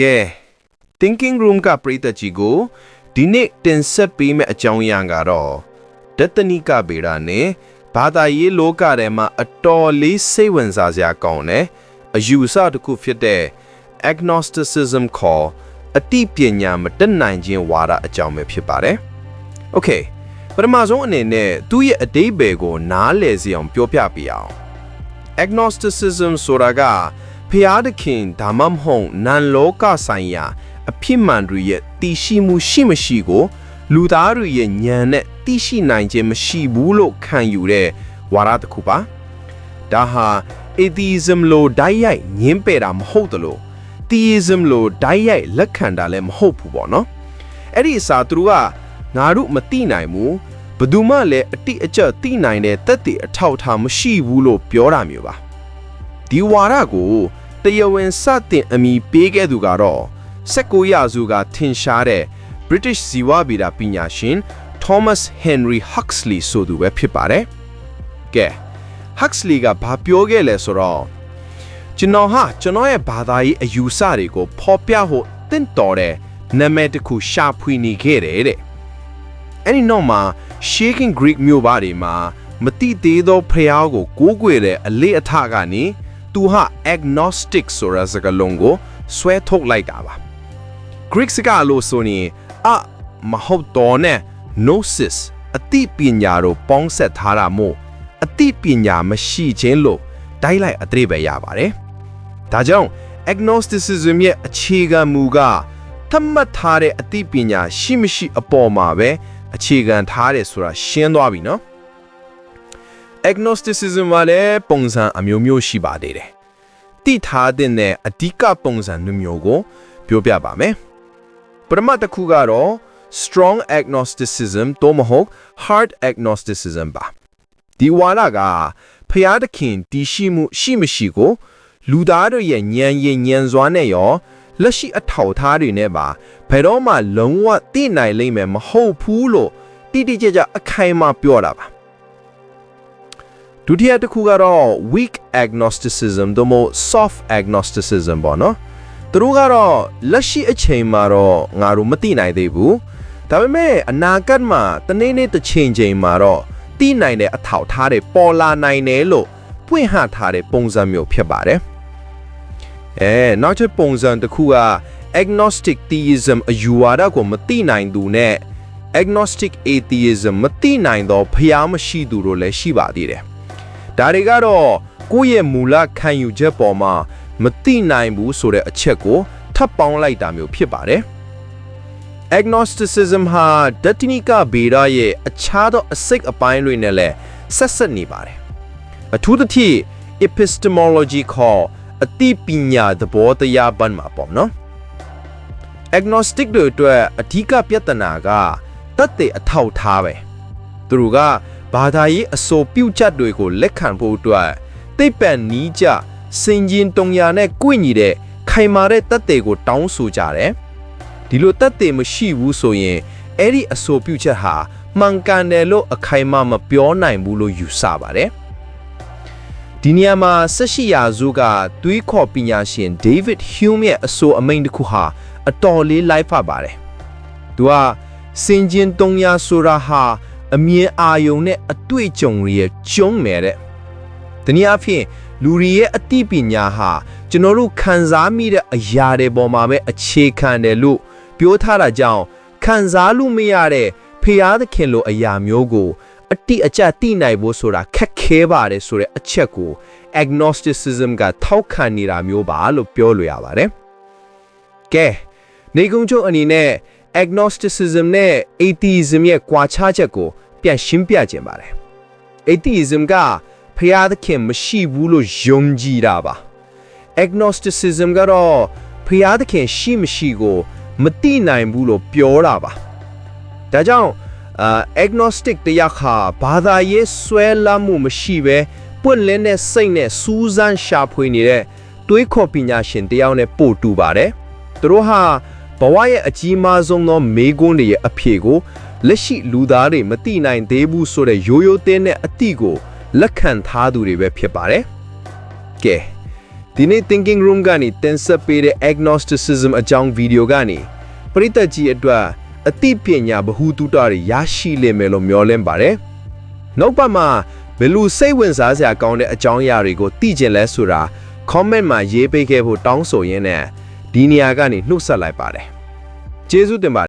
ကဲ thinking room ကပရိသတ်ကြီးကိုဒီနေ့တင်ဆက်ပေးမယ့်အကြောင်းအရာကတော့ဒသနိကဗေဒနဲ့ဘာသာရေးလောကထဲမှာအတော်လေးစိတ်ဝင်စားစရာကောင်းတဲ့အယူအဆတစ်ခုဖြစ်တဲ့ agnosticism ခေါ်အတိပညာမတက်နိုင်ခြင်းဝါဒအကြောင်းပဲဖြစ်ပါတယ်။ Okay ပထမဆုံးအနေနဲ့သူ့ရဲ့အတိတ်ဘယ်ကို နားလည်စေအောင်ပြောပြပြအောင် agnosticism ဆိုတာက ဖျားသခင်ဒါမှမဟုတ်နန်လောကဆိုင်ရာ အဖြစ်မှန်တွေရဲ့တည်ရှိမှုရှိမရှိကို လူသားတွေရဲ့ဉာဏ်နဲ့သိရှိနိုင်ခြင်းမရှိဘူးလို့ခံယူတဲ့ဝါဒတစ်ခုပါဒါဟာ atheism လို့ဓာတ်ရိုက်ညင်းပယ်တာမဟုတ်သလို theism လို့ဓာတ်ရိုက်လက်ခံတာလည်းမဟုတ်ဘူးပေါ့နော်အဲ့ဒီအစားသူတို့ကငါတို့မသိနိုင်ဘူးဘယ်သူမှလည်းအတိအကျသိနိုင်တဲ့တက်တည်အထောက်အထားမရှိဘူးလို့ပြောတာမျိုးပါဒီဝါဒကို တရားဝင်စတင်အမိပေးခဲ့သူကတော့19ရာစုကထင်ရှားတဲ့ British ဇီဝဗေဒပညာရှင် Thomas Henry Huxley ဆိုသူပဲဖြစ်ပါတယ်။ကဲ Huxley ကဘာပြောခဲ့လဲဆိုတော့ကျွန်တော်ဟာကျွန်တော်ရဲ့ဘာသာရေးအယူဆတွေကိုဖော်ပြဖို့တင့်တော်တဲ့နာမည်တစ်ခုရှာဖွေနေခဲ့တယ်တဲ့။အဲ့ဒီနောက်မှာ Shaking Greek မြို့ပါတွေမှာမတိသေးသောဖျားကိုကိုးကွယ်တဲ့အလေးအထကနေ သူဟာ agnostic ဆိုတဲ့စကားလုံးကိုဆွဲထုတ်လိုက်တာပါ Greek စကားလို့ဆိုရင်အမဟုတ်တော့နဲ့ gnosis အတိပညာတို့ပေါင်းဆက်ထားတာမို့အတိပညာမရှိခြင်းလို့တိုက်လိုက်အသေးပဲရပါတယ်။ဒါကြောင့် agnosticism ရဲ့အခြေခံမူကသတ်မှတ်ထားတဲ့အတိပညာရှိမရှိအပေါ်မှာပဲအခြေခံထားတယ်ဆိုတာရှင်းသွားပြီနော် agnosticism မှာလည်းပုံစံအမျိုးမျိုးရှိပါသေးတယ်။တိထားတဲ့အဓိကပုံစံနှမျိုးကို ပြောပြပါမယ်။ပထမတစ်ခုကတော့ strong agnosticism သို့မဟုတ် hard agnosticism ပါ။ဒီဝါဒကဖျားသခင်တည်ရှိမှုရှိမရှိကို လူသားတို့ရဲ့ဉာဏ်ရည်ဉာဏ်စွမ်းနဲ့ရောလက်ရှိအထောက်အထားတွေနဲ့ပါဘယ်တော့မှလုံးဝသိနိုင်လိမ့်မယ်မဟုတ်ဘူးလို့တိတိကျကျအခိုင်အမာပြောတာပါ။ ဒုတိယတစ်ခုကတော့ weak agnosticism သို့မဟုတ် soft agnosticism ပေါ့နော်သူတို့ကတော့လက်ရှိအချိန်မှာတော့ငါတို့မသိနိုင်သေးဘူးဒါပေမဲ့အနာဂတ်မှာတနေ့နေ့တစ်ချိန်ချိန်မှာတော့သိနိုင်တဲ့အထောက်အထားတွေပေါ်လာနိုင်တယ်လို့ပွင့်ဟထားတဲ့ပုံစံမျိုးဖြစ်ပါတယ်အဲနောက်တစ်ပုံစံတစ်ခုက agnostic theism အယူဝါဒကိုမသိနိုင်သူနဲ့ agnostic atheism မသိနိုင်တော့ဖျားမရှိသူတို့လည်းရှိပါသေးတယ် ဒါတွေကတော့ကိုယ့်ရဲ့မူလခံယူချက်ပေါ်မှာမသိနိုင်ဘူးဆိုတဲ့အချက်ကိုထပ်ပေါင်းလိုက်တာမျိုးဖြစ်ပါတယ် agnosticism ဟာဒတနိကဗေဒရဲ့အခြားသောအစိတ်အပိုင်းတွေနဲ့လည်းဆက်ဆက်နေပါတယ်အထူးသဖြင့် epistemology ခေါ်အတိပညာသဘောတရားဘက်မှာပေါ့နော် agnostic တွေအတွက်အဓိကပြဿနာကတတ်တဲ့အထောက်ထားပဲသူတို့က ဘာသာရေးအစိုးပြုချက်တွေကိုလက်ခံဖို့အတွက်သိပ္ပံနီးကြစင်ကျင်တုံညာနဲ့ကိုင့်ညီတဲ့ခိုင်မာတဲ့တတ်တွေကိုတောင်းဆိုကြတယ်ဒီလိုတတ်တွေမရှိဘူးဆိုရင်အဲ့ဒီအစိုးပြုချက်ဟာမှန်ကန်တယ်လို့အခိုင်အမာမပြောနိုင်ဘူးလို့ယူဆပါတယ်ဒီနေရာမှာဆက်ရှိရာစုကတွေးခေါ်ပညာရှင် David Hume ရဲ့အဆိုအမိန့်တစ်ခုဟာအတော်လေးလိုက်ဖတ်ပါတယ်။သူကစင်ကျင်တုံညာဆိုတာဟာ အမြင်အာယုံနဲ့အတွေ့အကြုံတွေရဲ့ကျုံးမယ်တဲ့။တနည်းအားဖြင့်လူတွေရဲ့အသိပညာဟာကျွန်တော်တို့ခံစားမိတဲ့အရာတွေပေါ်မှာပဲအခြေခံတယ်လို့ပြောထားတာကြောင့်ခံစားလို့မရတဲ့ဖျားသခင်လိုအရာမျိုးကိုအတိအကျသိနိုင်ဖို့ဆိုတာခက်ခဲပါတယ်ဆိုတဲ့အချက်ကို agnosticism ကထောက်ခံနေတာမျိုးပါလို့ပြောလို့ရပါတယ်။ကဲနေကုံချုပ်အနေနဲ့ agnosticism နဲ့ atheism ရဲ့ကွာခြားချက်ကိုပြန်ရှင်းပြခြင်းပါတယ်။ atheism ကဖျားသခင်မရှိဘူးလို့ယုံကြည်တာပါ။ agnosticism ကတော့ဖျားသခင်ရှိမရှိကို မသိနိုင်ဘူးလို့ပြောတာပါ။ဒါကြောင့်အာ agnostic တရားခါဘာသာရေးဆွဲလမ်းမှုမရှိပဲပွင့်လင်းတဲ့စိတ်နဲ့စူးစမ်းရှာဖွေနေတဲ့တွေးခေါ်ပညာရှင်တယောက်နဲ့ပို့တူပါတယ်။သူတို့ဟာ ဘဝရဲ့အကြီးမားဆုံးသောမေးခွန်းတွေရဲ့အဖြေကိုလက်ရှိလူသားတွေမသိနိုင်သေးဘူးဆိုတဲ့ရိုးရိုးသေးတဲ့အသည့်ကိုလက်ခံထားသူတွေပဲဖြစ်ပါတယ်။ကဲဒီဒီနေ့ thinking room ကနေတင်ဆက်ပေးတဲ့ agnosticism အကြောင်းဗီဒီယိုကနေပရိသတ်ကြီးအတွက်အသိပညာဗဟုသုတတွေရရှိလိမ့်မယ်လို့မျှော်လင့်ပါတယ်။နောက်ပတ်မှာဘယ်လိုစိတ်ဝင်စားစရာကောင်းတဲ့အကြောင်းအရာတွေကိုသိကျင်လဲဆိုတာ comment မှာရေးပေးခဲ့ဖို့တောင်းဆိုရင်းနဲ့ ဒီနေရာကနေနှုတ်ဆက်လိုက်ပါတယ်။ကျေးဇူးတင်ပါတယ်